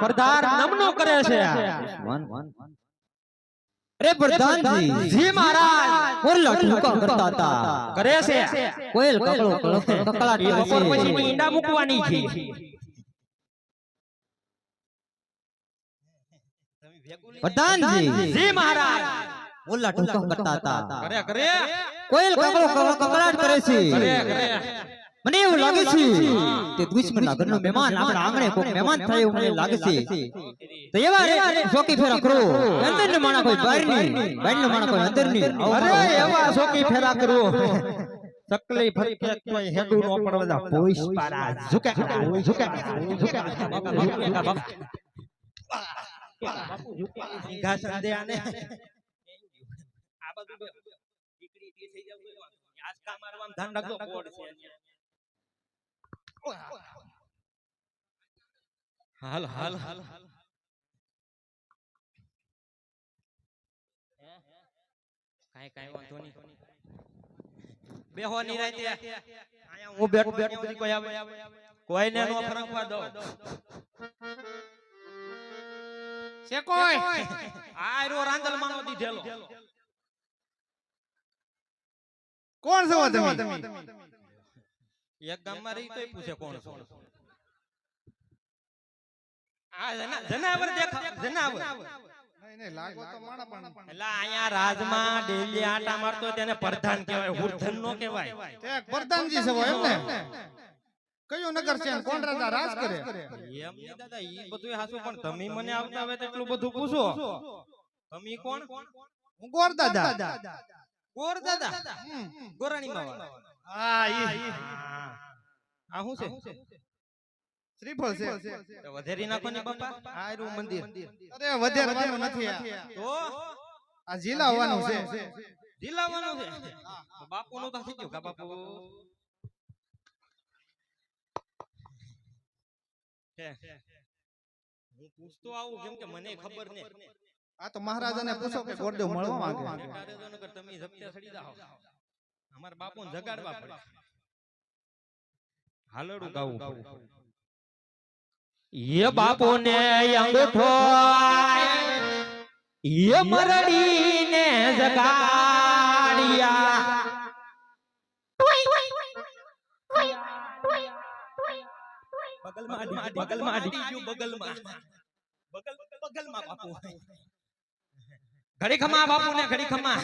પ્રધાન નમનો કરે છે અરે પ્રધાનજી જી મહારાજ મોરલા ઠુકા કરતા હતા. કરે છે. કોયલ કકળો કકળાટ કરે બપોર છે. પછી ઈંડા મૂકવાની છે. પ્રધાનજી જી મહારાજ મોરલા ઠુકા કરતા હતા. કરે કરે. કોયલ કકળો કકળાટ કરે છે. કરે કરે. મને એવું લાગે છે તે દુશ્મનના ઘરનો મહેમાન આપણા આંગણે કોઈ મહેમાન થાય એવું મને લાગે છે. તો એવા રે શોકી ફેરા કરો. અંદર ને માણા કોઈ બહારની બહાર ને માણા કોઈ અંદરની અરે એવા શોકી ફેરા કરો. ચકલી ફરકે કોઈ હેડુ નો પડવા પોઈસ પારા ઝુકે ઝુકે ઝુકે બાપુ ઝુકે આને આ બધું દીકરી થઈ જાવ આંચકા મારવામાં ધ્યાન રાખજો કોડ છે. અહીંયા. હાલ. હાલ હાલ. કાંઈ કાંઈ વાંધો નહીં. બેહો નિરાંતે અહીંયા હું બેઠો બેઠો કોઈ આવે. કોઈને નો ફરકવા દો છે કોઈ? આ રાંદલ માનો દીધેલો. કોણ છો તમે? એક ગામમાં રહી તો પૂછે કોણ છો. આ જના- જનાવર દેખા જનાવર. નહીં નહીં લાગો તો માણા પણ એટલે અહીંયા રાજમાં ડેલી આટા મારતો તેને પ્રધાન કહેવાય હુરધન નો કહેવાય. પ્રધાનજી છે એમ ને? નગર છે કોણ રાજા? રાજ કરે? એમ દાદા ઈ બધું હાચું પણ તમે મને આવતા હોય એટલું બધું પૂછો. તમે કોણ? હું ગોર દાદા. ગોર દાદા. ગોરાણી માવા હા ઈ. આ શું છે? શ્રીફળ છે. તો વધેરી નાખો ને બાપા? આ મંદિર. અરે વધારવાનું નથી આ. તો? આ જિલ્લા છે. દિલાવાનું છે. બાપુ નું તો થઈ ગયું કા બાપુ? હું. પૂછતો આવું કેમ કે મને ખબર ને. આ તો મહારાજાને પૂછો કે ગોરદેવ મળવા માંગે. તમે જપ્તે સડી જાઓ. અમારા બાપુ જગાડવા પડે. હાલડું ગાવું એ બાપુને અંગૂઠો એ મરડીને જગાડ્યા. બગલમાં બગલમાં બગલમાં બગલ બગલમાં બાપુ ઘડી ખમા બાપુ ને ઘડી ખમા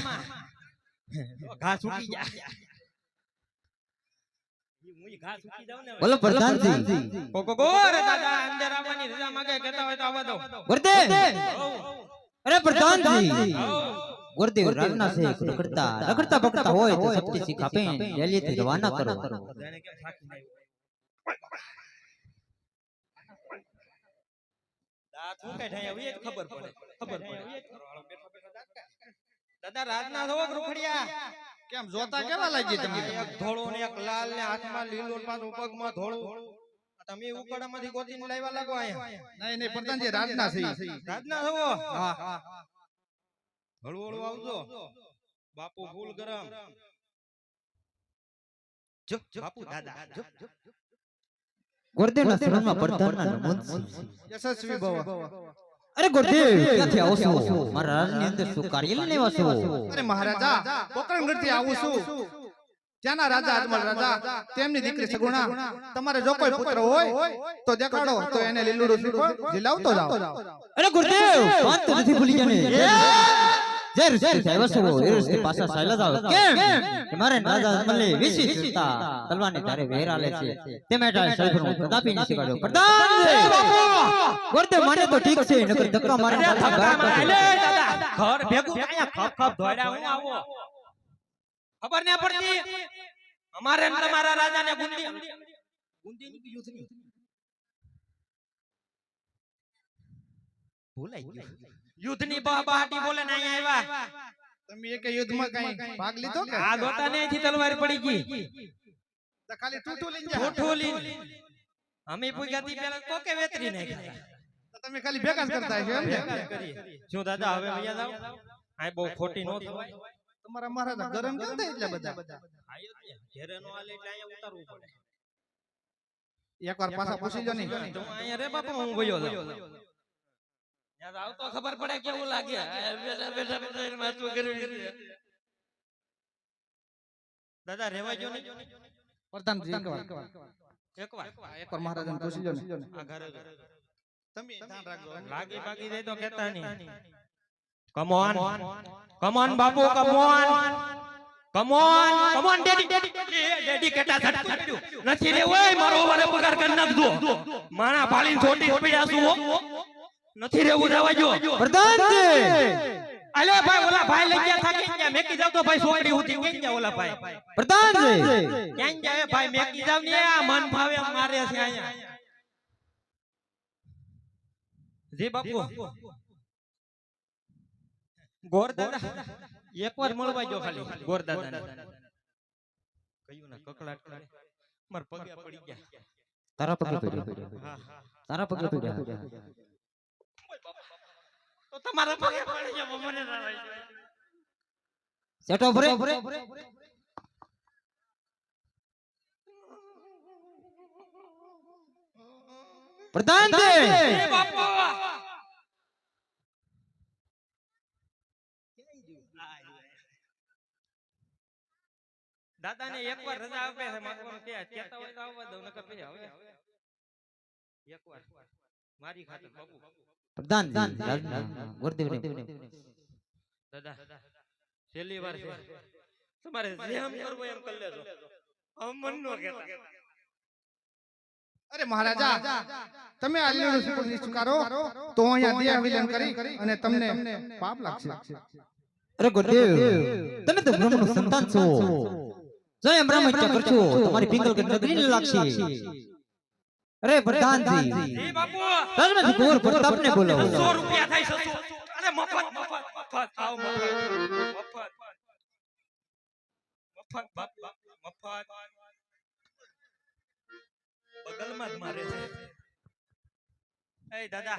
ઘાસ ઉકી ગયા હું ઘાસ ઉકી જાઉં ને હવે. બોલો પ્રધાનજી કો કો કો રે દાદા અંદર આવવાની રજા માંગે કહેતા હોય તો આવવા દો ગુરુદેવ હઉ, અરે પ્રધાનજી હઉ. ગુરુદેવ રાજના છે રખડતા રખડતા પકડતા હોય તો સત્ય શીખ આપે દિલ્હીથી રવાના કરો જાણે કેમ થાકી જાય. દાંત હું કાંઈ ઢાંયા હોય એ જ ખબર પડે ખબર પડે દાદા રાજના થવો રૂખડિયા કેમ જોતા કેવા લાગી તમે એક ધોળું ને એક લાલ ને હાથમાં લીલો પાછું પગમાં ધોળું. તમે ઉકળામાંથી ગોતીને લાવ્યા લાગો અહીંયા? નહીં નહીં પ્રધાનજી રાજના છે. રાજના થવો હા? હળવું હળવું આવજો. બાપુ ફૂલ ગરમ. જો બાપુ દાદા જો. ગુરુદેવના શરણમાં પ્રધાનના નમન યશસ્વી ભવ. અરે ગુરુદેવ ક્યાંથી આવો છો? મારા રાજની અંદર શું કાર્ય લઈને આવ્યા છો? અરે મહારાજા પોકરણગઢથી આવું છું. ત્યાંના રાજા અજમલ રાજા તેમની દીકરી સગુણા. તમારે જો કોઈ પુત્ર હોય તો દેખાડો તો એને લીલું શ્રીફળ ઝીલાવતો જાઓ. અરે ગુરુદેવ વાત તો નથી ભૂલી જાને. જય ઋષિ આવ્યા છો એ ઋષિ પાછા સાયલા જાવ કેમ કે મારે રાજા અજમલે વિશી ચિંતા તલવારની તારે વેર આલે છે. તે માટે કદાપી પ્રધાન માને ઠીક છે નકર ધક્કા મારે માથા ગાળ મારે, દાદા, ઘર ભેગું અહીંયા ખપ ખપ દોડ્યા હું આવો ખબર ના પડતી. અમારે ને તમારા રાજાને ગુંદી ની યુદ્ધ યુદ્ધની ભૂલાઈ ગયું. યુદ્ધની બહાબહાટી બોલે ને આવ્યા. તમે એક યુદ્ધમાં કઈ ભાગ લીધો કે? આ દોતાને થી તલવાર પડી ગઈ. તો ખાલી ટૂટું લઈને જા. ઠોઠું લીન અમે પૂગ્યાથી પેલા કોકે વેતરી નાખ્યા તો તમે ખાલી ભેગા કરતા છો એમ? ને. શું દાદા હવે અહીંયા જાવ આ બહુ ખોટી નો થવાય. તમારા મહારાજ ગરમ કેમ થાય એટલે બધા? આયો ને. ઘેરે નો આલે એટલે અહીંયા ઉતારવું પડે. એકવાર પાછા પૂછી લો ને. તો અહીંયા રે બાપા હું ગયો યાર આવ તો ખબર પડે કેવું લાગે. બેઠા બેઠા બેઠા એને કરવી દાદા રેવા જો ને? પ્રધાનજી એકવાર. એકવાર. એકવાર? મહારાજાને પૂછી લો ને. આ ઘરે ઘરે. તમે ધ્યાન રાખજો. લાગી બાગી જાય તો કહેતા નહીં. કમ on come on Bapu come on come on come on daddy. Daddy daddy કેટા થટ નથી રે ઓય મારો વરે પગાર કરી નાખજો માણા ફાલીને છોટી પડ્યા છું હો. નથી રેવું જવા જો. પ્રધાનજી! અલે ભાઈ ઓલા ભાઈ લઈ ગયા થાકી ગયા મેકી જાવ તો ભાઈ છોકરી ઉઠી. ગઈ ગયા ઓલા ભાઈ? પ્રધાનજી! ક્યાં જાય ભાઈ મેકી જાવ ને આ મન ભાવે એમ મારે છે અહીંયા. જી બાપુ. ગોર દાદા એકવાર મળવા જો ખાલી. ગોર દાદા કયું ના કકળાટ કરે. માર પગે પડી ગયા. તારા પગે પડ્યો હા હા. તારા પગે પડ્યા તો તમારા પગે પડી જાવ મને ના વાગ્યું. સેટો ભરે. પ્રધાનજી એ બાપુ. દાદાને એકવાર રજા આપે છે માગવાનું કે કહેતા હોય તો આવવા દઉં નકર પછી હવે. એકવાર. મારી ખાતર બાપુ પ્રધાનજી રાજના દાદા છેલ્લી વાર છે. તમારે જેમ કરવું એમ કરી લેજો. હવે નો કહેતા અરે મહારાજા તમે આ સુપર સ્વીકાર- સ્વીકારો તો અહીંયા દેહ વિલન કરી અને તમને પાપ લાગશે. અરે ગુરુદેવ તમે તો બ્રહ્મનું સંતાન છો. સ્વયં બ્રહ્મહત્યા કરશો તમારી પિંગલ નગરી લાગશે. અરે પ્રધાનજી એ બાપુ! રાજમાંથી કુંવર પ્રતાપને બોલાવો. 100 રૂપિયા થાય સસો અને મફત મફત મફત. આવ મફત મફત. મફત બાપ મફત. બગલમાં જ મારે છે. એ દાદા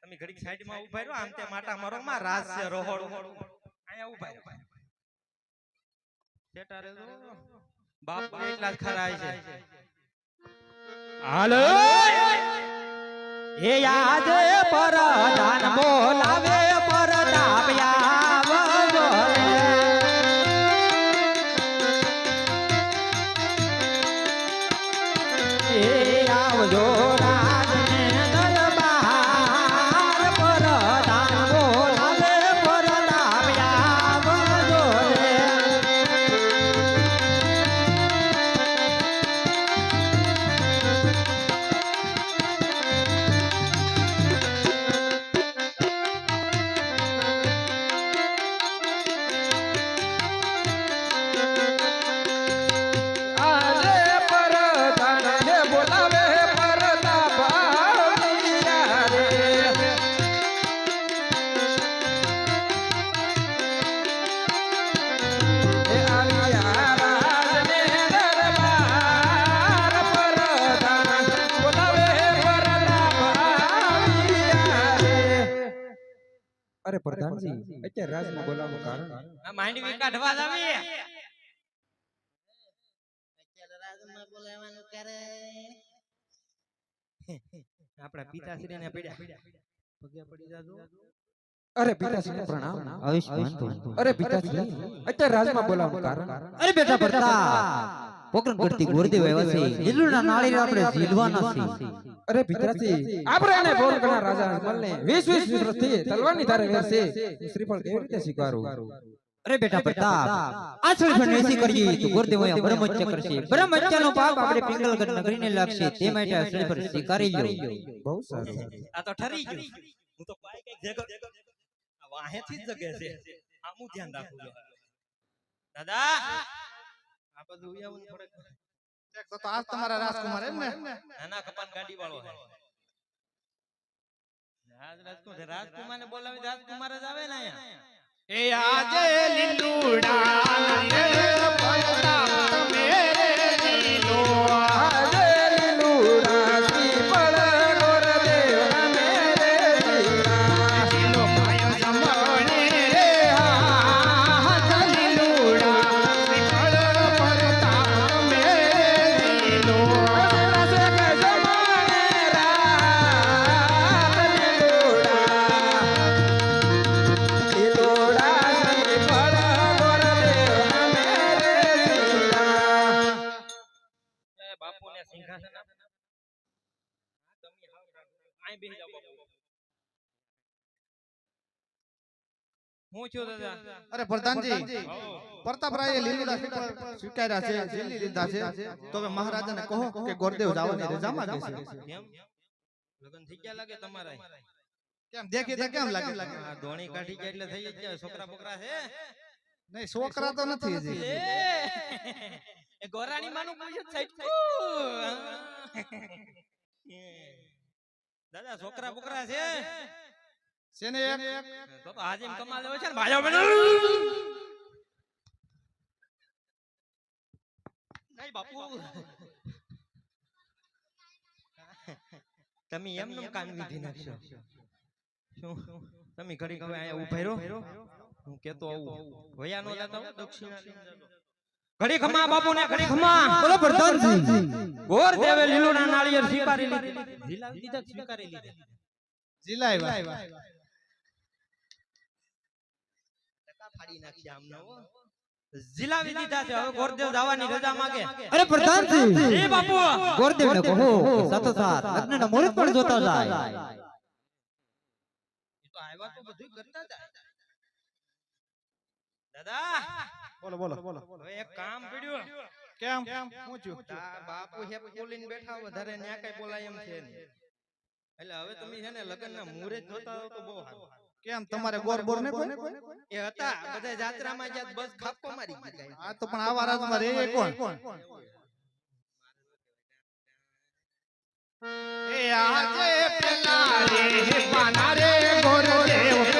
તમે ઘડીક સાઈડમાં ઊભા રહો આમ તે માટા મારો માં રાસ છે રોહોળ અહીંયા ઊભા રહો. સેટા રે બાપ એટલા ખરાય છે. હાલો. હે યાદ પરદાન બોલાવે પરતાપ અરે પ્રધાનજી અત્યારે રાજમાં બોલાવવાનું કારણ? આ માંડવી કાઢવા જ આવી આપણા પિતાશ્રી ને પડ્યા. પગે પડી જાજો. અરે પિતાશ્રી પ્રણામ આયુષ્માન. અરે પિતાશ્રી અત્યારે રાજમાં બોલાવવાનું કારણ? અરે બેટા પ્રતાપ પોકરણ કરતી ગુરુદેવ આવ્યા છે લીલુના નાળિયેર આપણે જીલવાના છે અરે પિતાજી આપણે આને બોલ કરના રાજા મલને 20 20 વર્ષથી તલવારની ધારે વેરશે શ્રીફળ કેવી રીતે સ્વીકારું અરે બેટા પ્રતાપ. આ શ્રીફળ વેસી કરીએ તો ગુરુદેવ અહીંયા બ્રહ્મચર્ય કરશે બ્રહ્મચર્યનો પાપ આપણે પિંગલગઢ નગરીને લાગશે. તે માટે શ્રીફળ સ્વીકારી લો બહુ સારું. આ તો ઠરી ગયું. હું તો પાઈ કઈ જગ વાહેથી જ જગે છે. આમું ધ્યાન રાખજો દાદા! આ બધું ઉયાવું થોડેક તો તો આ તમારા રાજકુમાર એમ ને? નાના કપાન ગાડી વાળો છે રાજ રાજકુમાર રાજકુમાર ને બોલાવી રાજકુમાર જ આવે ને અહીંયા. એ આજે લીલુડા મેરે લીલો આજે છું દાદા? અરે પ્રધાનજી. પ્રતાપરાયે લીલુડા સ્વીકાર્યા છે લીધા છે. તો હવે મહારાજાને કહો કે ગોરદેવ જવાની રજા માંગે છે કેમ? લગન થઈ ગયા લાગે તમારા? કેમ? દેખી તો કેમ લાગે? આ ધોણી કાઢી ગયા એટલે થઈ ગયા. જાય છોકરા બોકરા છે નહીં છોકરા તો નથી હજી. એ ગોરાણી માનું પૂછે સાઈડ દાદા છોકરા બોકરા છે? છે એક તો તો આજે કમાલ હોય છે ને ભાઈઓ બહેનો નહીં બાપુ. તમે એમ નું કાન વિધી નાખશો. શું? તમે ઘડી હવે અહીંયા ઊભા રહ્યો હું કેતો આવું. ભયા નો જતા હો, દક્ષિણા ઘડી ખમા બાપુ ને ઘડી ખમા. બોલો પ્રધાનજી. ગોર દેવે લીલુડા નાળિયેર સ્વીકારી લીધી. ઝીલાવી દીધા સ્વીકારી લીધા. જીલાવ્યા. ફાડી નાખી આમને હો. ઝીલાવી દીધા છે હવે ગોરદેવ જવાની રજા માંગે. અરે પ્રધાનજી! એ બાપુ! ગોરદેવને કહો. કે સાથોસાથ લગ્નના મુહૂર્ત પણ જોતા જાય. એ તો આવ્યા તો બધું કરતા જાય. દાદા! બોલો બોલો. બોલો હવે એક કામ પડ્યું કેમ હું છું. આ બાપુ હે બોલીને બેઠા વધારે ન્યા કઈ બોલાય એમ છે નહીં. એટલે હવે તમે છે ને લગ્નના મુહૂર્ત જોતા હો તો બહુ સારું. કેમ તમારે ગોર બોર ને કોઈ? એ હતા બધા જાત્રામાં જ્યાં બસ ખાપકો મારી ગઈ આ તો પણ આવા રાજમાં રે કોણ? એ આજે પેલા રે પાના રે ગોરદેવ. પેરવે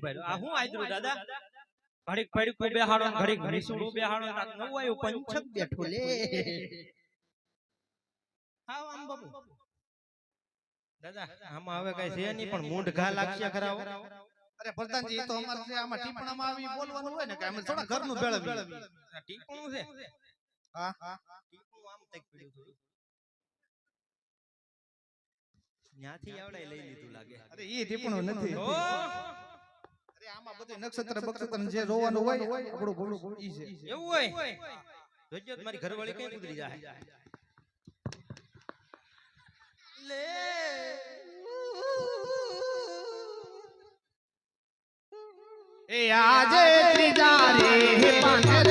ઊભા આ હું આયદ્રું દાદા? ઘડીક ઘડીક તું બેહાડો ઘડીક ઘડીસુડું બેહાડો ને નવું આવ્યું પંચક બેઠું લે. હાવ આમ બાપુ. દાદા આમાં હવે કઈ છે નહીં પણ મૂંઢ ઘા લાગશે ખરા અરે પ્રધાનજી તો અમારે છે આમાં ટીપણામાં આવી બોલવાનું હોય ને કે અમે થોડા ઘરનું ટીપણું છે? હા. ટીપણું આમ તક પડ્યું થોડું. ન્યાથી આવડે લઈ લીધું લાગે. અરે એ ટીપણું નથી. નક્ષત્ર બક્ષત્ર જે જોવાનું હોય આપણું ભલું ઈ છે. એવું હોય? જોજો મારી ઘરવાળી કઈ કુતરી જાય. લે. એ આજે ત્રીજા રે પાને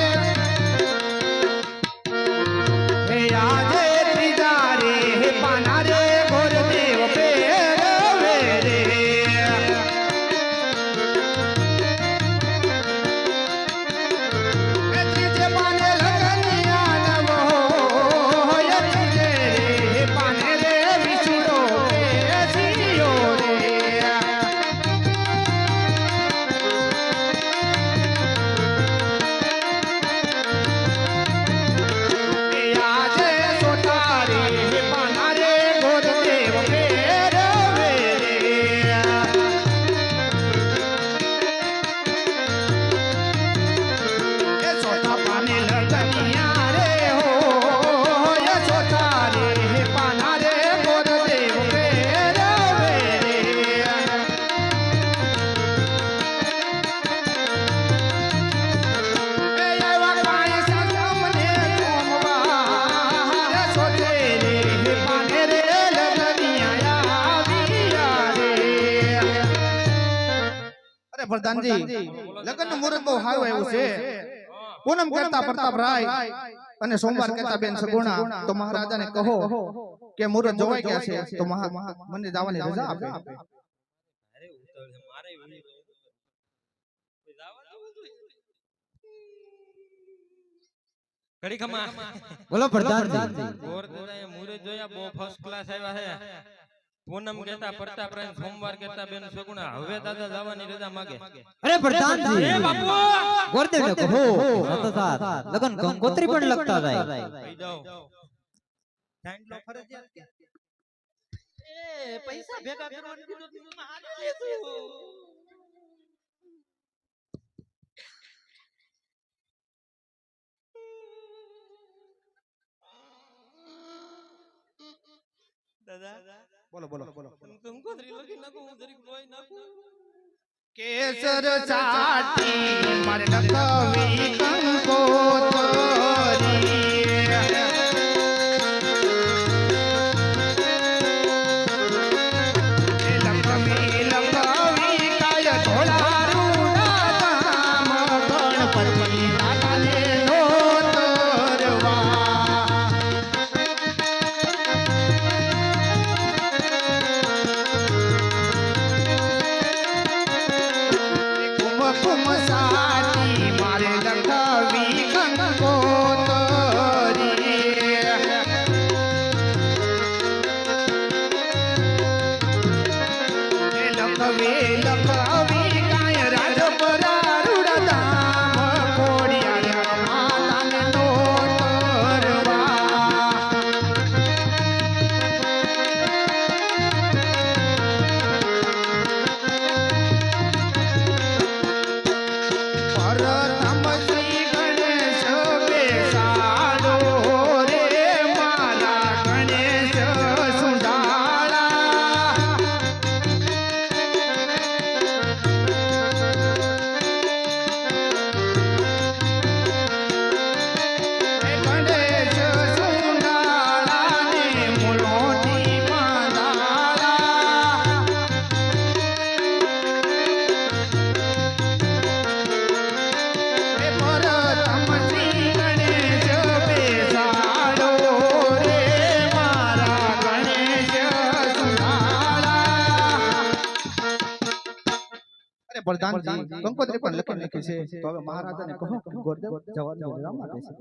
પ્રધાનજી લગ્નનું મુહૂર્ત બહુ સારું આવ્યું છે. પૂનમ કહેતા પ્રતાપરાય અને સોમવાર કરતા બેન સગુણા તો મહારાજાને કહો કે મુહૂર્ત જોવાઈ ગયા છે તો મને જવાની રજા આપે. ઘડી ખમા બોલો પ્રધાનજી. મુહૂર્ત જોયા બહુ ફર્સ્ટ ક્લાસ આવ્યા છે. પૂનમ કહેતા પ્રતાપરાય સોમવાર કહેતા બેન સગુણા હવે દાદા જવાની રજા માગે. અરે પ્રધાનજી! એ બાપુ! ગોરદેવ ને કહો. સાતો સાત લગન કંકોત્રી પણ લખતા જાય. કહી દઉં એ પૈસા ભેગા કરવાનું કીધું તું. તો હારે લેશું. દાદા? બોલો બોલો. બોલો કંકોત્રી લખી નાખો હું જરીક લોહી નાખું. કેસર ચાટી મારે લખવી કંકોતરી અરે પ્રધાનજી કંકોત્રી પણ લખી નાખી છે તો હવે મહારાજાને કહો કે ગોરદેવ જવાની રજા માંગે છે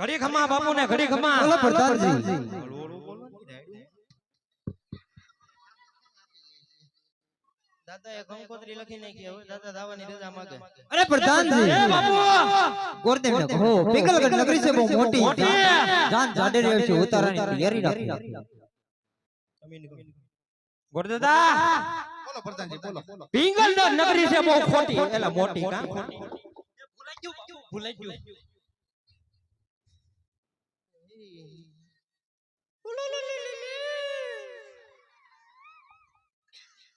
ઘડી ખમા બાપુ ને ઘડી ખમા બોલો પ્રધાનજી દાદા એ કંકોત્રી લખી નાખી હવે દાદા દાવાની રજા માગે અરે પ્રધાનજી એ બાપુ ગોરદેવ ને કહો પિંગલગઢ નગરી છે બહુ મોટી મોટી. જાન જાડે રહ્યો છે ઉતારાની તૈયારી રાખી ગોરદાદા બોલો પ્રધાનજી બોલો. બોલો પિંગલ નગરી છે બહુ ખોટી. એલા મોટી કા? ખોટી ભૂલાઈ ગયું ભૂલાઈ ગયું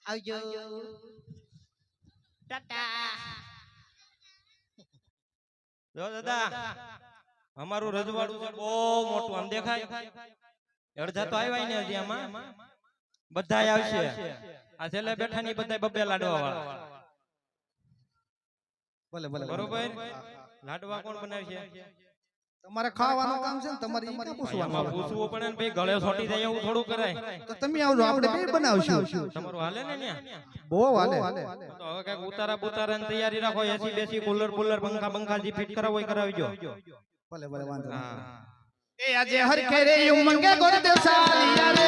આવજો. ટાટા. જો દાદા અમારું રજવાડું છે બહુ મોટું. આમ દેખાય? અડધા તો આવ્યા ને હજી આમાં. બધા આવશે. આ છેલ્લે બેઠા ની બધા બબ્બે લાડવા વાળા. ભલે ભલે બરોબર? લાડવા કોણ બનાવશે? તમારે ખાવાનું કામ છે ને તમારે ઈ પૂછવાનું? પૂછવું પડે ને ભાઈ ગળે સોટી જાય એવું થોડું કરાય. તો તમે આવજો આપણે બે બનાવશું. તમારું હાલે ને ન્યા? બહુ હાલે. તો હવે કંઈક ઉતારા પુતારા તૈયારી રાખો એસી બેસી કુલર કુલર પંખા પંખા જે ફિટ કરાવો એ કરાવજો. ભલે ભલે વાંધો. હા. આજે હરખે રે ઉમંગે ગોરદેવ સાલિયા રે